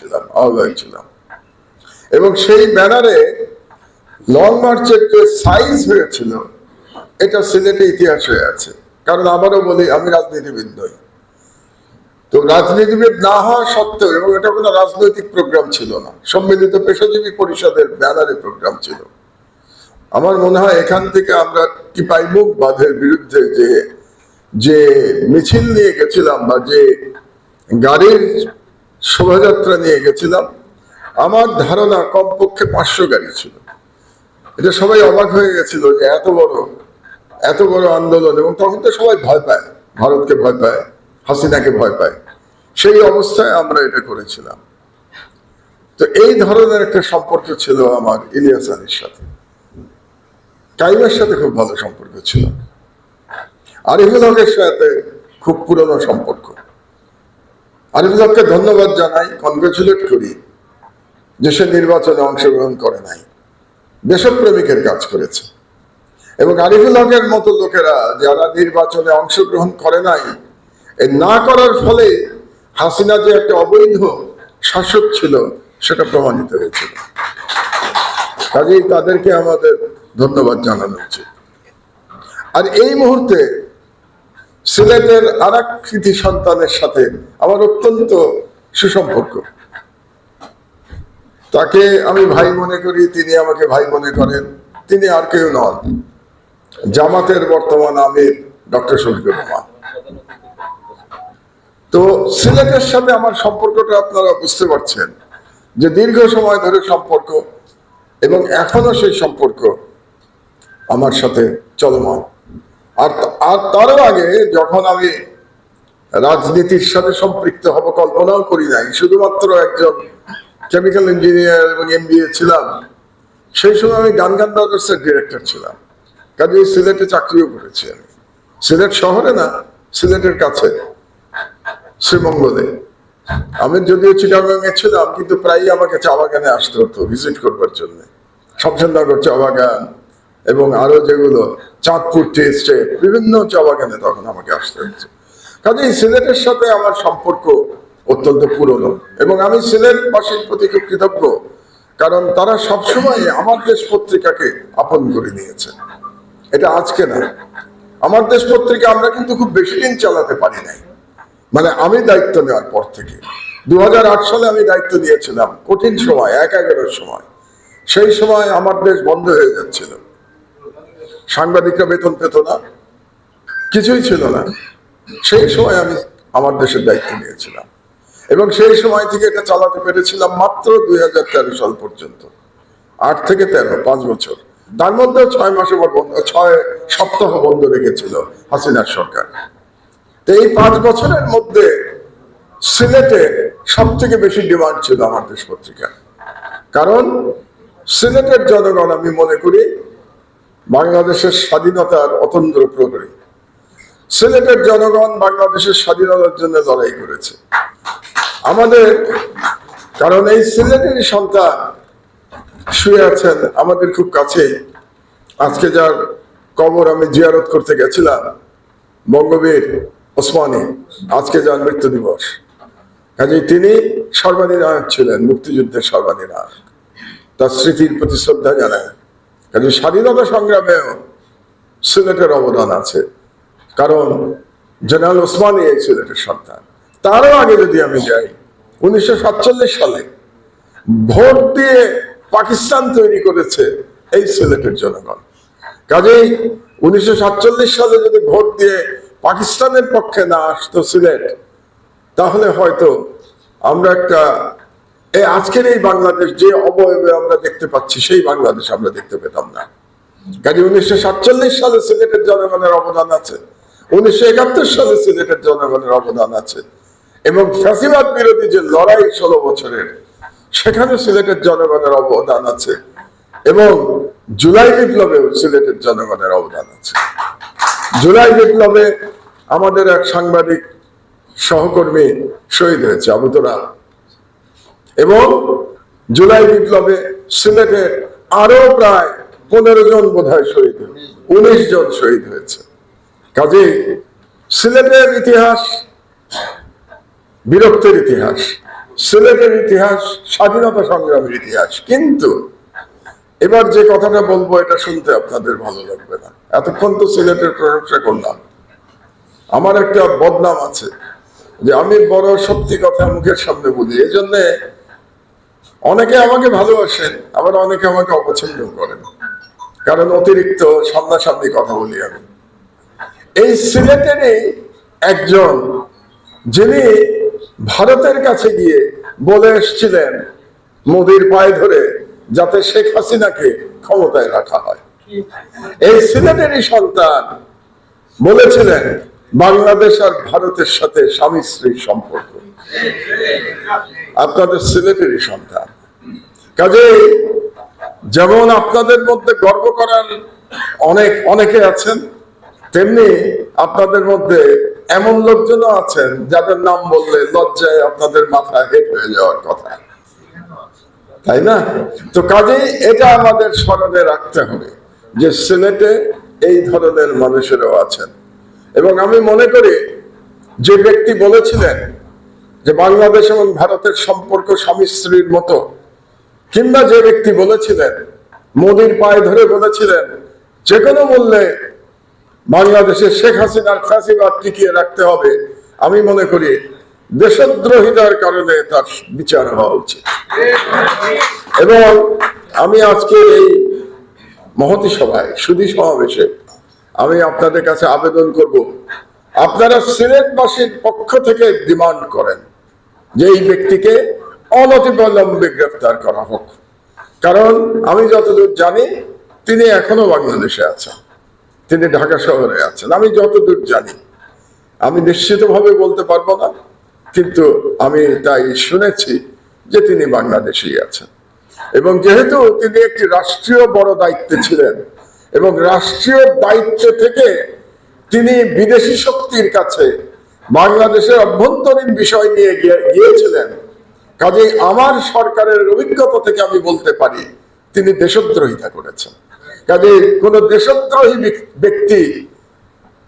ছিলাম আহ্বায়ক ছিলাম। এবং সেই ব্যানারে লং মার্চের যে সাইজ হয়েছিল, এটা সিলেটে ইতিহাস হয়ে আছে। কারণ আবারও বলি, আমি রাজনীতিবিদ নই তো রাজনীতিবিদ না হওয়া সত্ত্বেও, এবং এটা কোনো রাজনৈতিক প্রোগ্রাম ছিল না, সম্মিলিত পেশাজীবী পরিষদের ব্যানারে প্রোগ্রাম ছিল। আমার মনে হয় এখান থেকে আমরা কি টিপাইমুখ বাঁধের বিরুদ্ধে যে যে মিছিল নিয়ে গেছিলাম বা যে গাড়ির শোভাযাত্রা নিয়ে গেছিলাম। আমার ধারণা কমপক্ষে পাঁচশো গাড়ি ছিল। এটা সবাই অবাক হয়ে গেছিল যে এত বড় এত বড় আন্দোলন এবং তখন তো সবাই ভয় পায়, ভারতকে ভয় পায়, হাসিনাকে ভয় পায়। সেই অবস্থায় আমরা এটা করেছিলাম। তো এই ধরনের একটা সম্পর্ক ছিল আমার ইলিয়াস আলীর সাথে। কাইমের সাথে খুব ভালো সম্পর্ক ছিল। আরিফুল হকের সাথে খুব পুরনো সম্পর্ক। আরিফুল হককে ধন্যবাদ জানাই কনগ্রেচুলেট করি যে সে নির্বাচনে অংশগ্রহণ করে নাই। দেশপ্রেমিকের কাজ করেছে। এবং আরিফুল হকের মতো লোকেরা যারা নির্বাচনে অংশগ্রহণ করে নাই না করার ফলে হাসিনা যে একটা অবৈধ শাসক ছিল, সেটা প্রমাণিত হয়েছিল। কাজেই তাদেরকে আমাদের ধন্যবাদ জানানো উচিত। আর এই মুহূর্তে সিলেটের আর এক কৃতি সন্তানের সাথে আমার অত্যন্ত সুসম্পর্ক। তাকে আমি ভাই মনে করি, তিনি আমাকে ভাই মনে করেন, তিনি আর কেউ নন। জামাতের বর্তমান আমির ডক্টর শফিকুর রহমান। তো সিলেটের সাথে আমার সম্পর্কটা আপনারা বুঝতে পারছেন যে দীর্ঘ সময় ধরে সম্পর্ক এবং এখনও সেই সম্পর্ক আমার সাথে চলমান। আর আর তারও আগে যখন আমি রাজনীতির সাথে সম্পৃক্ত হব কল্পনাও করি নাই, শুধুমাত্র একজন কেমিক্যাল ইঞ্জিনিয়ার এবং এমবিএ ছিলাম, সেই সময় আমি গানগান ব্রাদার্সের ডিরেক্টর ছিলাম। কাজে সিলেটে চাকরিও করেছি আমি। সিলেট শহরে না, সিলেটের কাছে, শ্রীমঙ্গলে। আমি যদিও চিটাগাঙে ছিলাম, কিন্তু প্রায়ই আমাকে চা বাগানে আসতে হতো ভিজিট করবার জন্য। শমশেরনগর চা বাগান এবং আরও যেগুলো চাঁদপুর টি স্টেট বিভিন্ন চা বাগানে তখন আমাকে আসতে হচ্ছে কাজেই সিলেটের সাথে আমার সম্পর্ক অত্যন্ত পুরনো এবং আমি সিলেটবাসীর প্রতি খুব কৃতজ্ঞ, কারণ তারা সবসময় আমার দেশ পত্রিকাকে আপন করে নিয়েছে। এটা আজকে না। আমার দেশ পত্রিকা আমরা কিন্তু খুব বেশি দিন চালাতে পারি নাই। মানে আমি দায়িত্ব নেওয়ার পর থেকে। দু হাজার আট সালে আমি দায়িত্ব নিয়েছিলাম কঠিন সময়, এক এগারোর সময়। সেই সময় আমার দেশ বন্ধ হয়ে যাচ্ছিল। সাংবাদিকরা বেতন পেত না, কিছুই ছিল না। সেই সময় আমি আমার দেশের দায়িত্ব নিয়েছিলাম। এবং সেই সময় থেকে এটা চালাতে পেরেছিলাম মাত্র দুই হাজার তেরো সাল পর্যন্ত। আট থেকে তেরো, পাঁচ বছর। তার মধ্যে ছয় মাসে ছয় সপ্তাহ বন্ধ রেখেছিল হাসিনার সরকার। এই পাঁচ বছরের মধ্যে সিলেটে সব থেকে বেশি ডিমান্ড ছিল আমার দেশ পত্রিকা কারণ সিলেটের জনগণ আমি মনে করি বাংলাদেশের স্বাধীনতার অতন্দ্র প্রহরী। সিলেটের জনগণ বাংলাদেশের স্বাধীনতার জন্য লড়াই করেছে। আমাদের, কারণ এই সিলেটের সন্তান শুয়ে আছেন আমাদের খুব কাছে আজকে যার কবর আমি জিয়ারত করতে গেছিলাম, বঙ্গবীর ওসমানী, আজকে যার মৃত্যু দিবস। কাজে তিনি সর্বাধিনায়ক ছিলেন, মুক্তিযুদ্ধের সর্বাধিনায়ক। তার স্মৃতির প্রতি শ্রদ্ধা জানায় কাজে স্বাধীনতা সংগ্রামেও সিলেটের অবদান আছে। কারণ জেনারেল ওসমানী এই সিলেটের সন্তান। তারও আগে যদি আমি যাই, উনিশশো সাতচল্লিশ সালে ভোট দিয়ে পাকিস্তান তৈরি করেছে এই সিলেটের জনগণ। কাজেই উনিশশো সাতচল্লিশ সালে যদি ভোট দিয়ে পাকিস্তানের পক্ষে না আসতো সিলেট, তাহলে হয়তো আমরা একটা এই আজকের এই বাংলাদেশ যে অবয়বে আমরা দেখতে পাচ্ছি, সেই বাংলাদেশ আমরা দেখতে পেতাম না। কাজে উনিশশো সাতচল্লিশ সালে সিলেটের জনগণের অবদান আছে। উনিশশো একাত্তর সালে সিলেটের জনগণের অবদান আছে। এবং ফ্যাসিবাদ বিরোধী যে লড়াই ষোলো বছরের সেখানে সিলেটের জনগণের অবদান আছে। এবং জুলাই বিপ্লবেও সিলেটের জনগণের অবদান আছে। জুলাই বিপ্লবে আমাদের এক সাংবাদিক সহকর্মী শহীদ হয়েছে আবুতরা এবং জুলাই বিপ্লবে সিলেটে আরও প্রায় পনেরো জন বোধ হয় শহীদ উনিশ জন শহীদ হয়েছে। কাজে সিলেটের ইতিহাস, বিরক্তের ইতিহাস, সিলেটের ইতিহাস, স্বাধীনতা সংগ্রামের ইতিহাস। কিন্তু এবার যে কথাটা বলব, এটা শুনতে আপনাদের ভালো লাগবে না। এতক্ষণ তো সিলেটের প্রশংসা করলাম। আমার একটা বদনাম আছে যে আমি বড় সত্যি কথা মুখের সামনে বলি এই জন্যে অনেকে আমাকে ভালোবাসেন, আবার অনেকে আমাকে অপছন্দ করেন। কারণ অতিরিক্ত সামনাসামনি কথা বলি আমি। এই সিলেটেরই একজন, যিনি ভারতের কাছে গিয়ে বলে এসছিলেন, মোদির পায়ে ধরে যাতে শেখ হাসিনাকে ক্ষমতায় রাখা হয়। এই সিলেটেরই সন্তান বলেছিলেন, বাংলাদেশ আর ভারতের সাথে স্বামী স্ত্রীর সম্পর্ক। আপনাদের সিলেটেরই সন্তান। কাজে যেমন আপনাদের মধ্যে গর্ব করার অনেক, অনেকে আছেন, তেমনি আপনাদের মধ্যে এমন লোকজনও আছেন যাদের নাম বললে লজ্জায় আপনাদের মাথা হেট হয়ে যাওয়ার কথা। তাই না? তো কাজেই এটা আমাদের স্মরণে রাখতে হবে যে সিলেটে এই ধরনের মানুষেরও আছেন। এবং আমি মনে করি যে ব্যক্তি বলেছিলেন যে বাংলাদেশ এবং ভারতের সম্পর্ক স্বামী স্ত্রীর মতো কিংবা যে ব্যক্তি বলেছিলেন, মোদির পায়ে ধরে বলেছিলেন যে কোনো মূল্যে বাংলাদেশে শেখ হাসিনার ফাঁসিবাদ টিকিয়ে রাখতে হবে, আমি মনে করি দেশদ্রোহিতার কারণে তার বিচার হওয়া উচিত। এবং আমি আজকে এই মহতি সভায় সুদী সমাবেশে আমি আপনাদের কাছে আবেদন করব, আপনারা সিলেটবাসীর পক্ষ থেকে ডিমান্ড করেন যে এই ব্যক্তিকে অনতিবিলম্বে গ্রেফতার করা হোক। কারণ আমি যতদূর জানি, তিনি এখনও বাংলাদেশে আছেন। তিনি ঢাকা শহরে আছেন। আমি যতদূর জানি, আমি নিশ্চিতভাবে বলতে পারব না, কিন্তু আমি তাই শুনেছি যে তিনি বাংলাদেশেই আছেন। এবং যেহেতু তিনি একটি রাষ্ট্রীয় বড় দায়িত্বে ছিলেন, এবং রাষ্ট্রীয় দায়িত্ব থেকে তিনি বিদেশি শক্তির কাছে বাংলাদেশের অভ্যন্তরীণ বিষয় নিয়ে গিয়ে- গিয়েছিলেন কাজেই আমার সরকারের অভিজ্ঞতা থেকে আমি বলতে পারি, তিনি দেশদ্রোহিতা করেছেন। কাজে কোন দেশদ্রোহী ব্যক্তি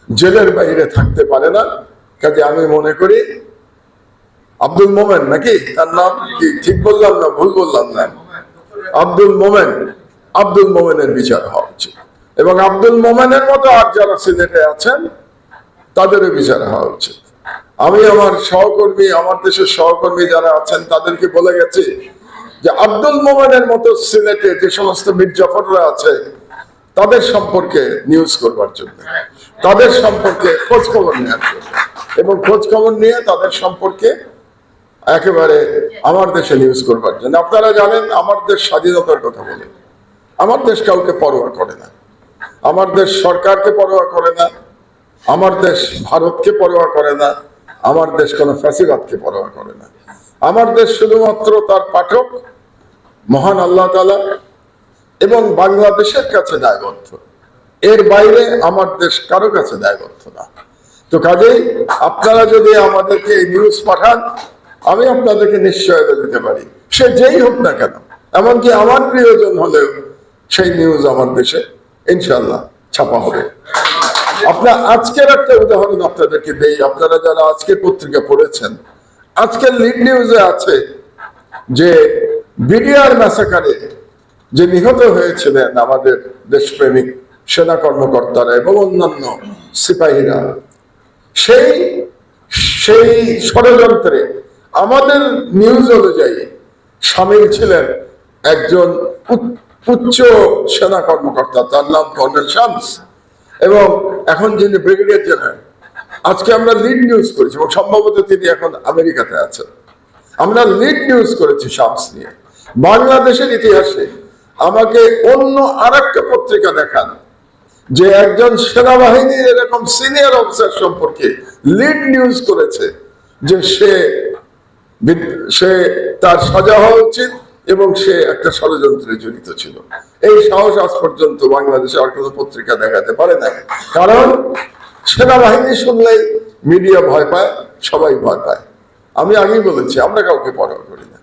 জেলের বাইরে থাকতে পারে না। কাজে আমি মনে করি, আব্দুল মোমেন নাকি? তার নাম কি ঠিক বললাম না ভুল বললাম না? আব্দুল মোমেন, আব্দুল মোমেনের বিচার হওয়া উচিত। এবং আব্দুল মোমেনের মতো আর যারা সিলেটে আছেন, তাদেরও বিচার হওয়া উচিত। আমি আমার সহকর্মী, আমার দেশের সহকর্মী যারা আছেন, তাদেরকে বলে গেছি যে আব্দুল মোমেনের মতো সিলেটে যে সমস্ত মির্জাফররা আছে, তাদের সম্পর্কে নিউজ করবার জন্য, তাদের সম্পর্কে খোঁজ খবর নেওয়ার জন্য এবং খোঁজ খবর নিয়ে তাদের সম্পর্কে একেবারে আমার দেশে নিউজ করবার জন্য। আপনারা জানেন, আমার দেশ স্বাধীনতার কথা বলে। আমার দেশ কাউকে পরোয়া করে না। আমার দেশ সরকারকে পরোয়া করে না। আমার দেশ ভারতকে পরোয়া করে না। আমার দেশ কোনো ফ্যাসিবাদকে পরোয়া করে না। আমার দেশ শুধুমাত্র তার পাঠক, মহান আল্লাহ তালা এবং বাংলাদেশের কাছে দায়বদ্ধ। এর বাইরে আমার দেশ কারও কাছে দায়বদ্ধ না। তো কাজেই আপনারা যদি আমাদেরকে এই নিউজ পাঠান, আমি আপনাদেরকে নিশ্চয়তা দিতে পারি। সে যেই হোক না কেন, এমনকি আমার প্রিয়জন হলেও সেই নিউজ আমার দেশে ইনশাল্লাহ ছাপা হবে। আপনার আজকের একটা উদাহরণ আপনাদেরকে দেই। আপনারা যারা আজকের পত্রিকা পড়েছেন, আজকের লিড নিউজে আছে যে বিডিআর ম্যাসাকারে যে নিহত হয়েছিলেন আমাদের দেশপ্রেমিক সেনা কর্মকর্তারা এবং অন্যান্য সিপাহীরা, সেই সেই ষড়যন্ত্রে আমাদের নিউজ অনুযায়ী সামিল ছিলেন একজন উচ্চ সেনা কর্মকর্তা, তার নাম কর্নেল শামস। এবং এখন যিনি ব্রিগেডিয়ার জেনারেল, আজকে আমরা লিড নিউজ করেছি এবং সম্ভবত তিনি এখন আমেরিকাতে আছেন। আমরা লিড নিউজ করেছি শামস নিয়ে। বাংলাদেশের ইতিহাসে আমাকে অন্য আর পত্রিকা দেখান, যে একজন সেনাবাহিনীর এরকম সিনিয়র অফিসার সম্পর্কে লিড নিউজ করেছে যে সে সে তার সাজা হওয়া উচিত এবং সে একটা ষড়যন্ত্রে জড়িত ছিল। এই সাহস আজ পর্যন্ত বাংলাদেশে আর কোনো পত্রিকা দেখাতে পারে না। কারণ সেনাবাহিনী শুনলে মিডিয়া ভয় পায়, সবাই ভয় পায়। আমি আগেই বলেছি, আমরা কাউকে পরোয়া করি না।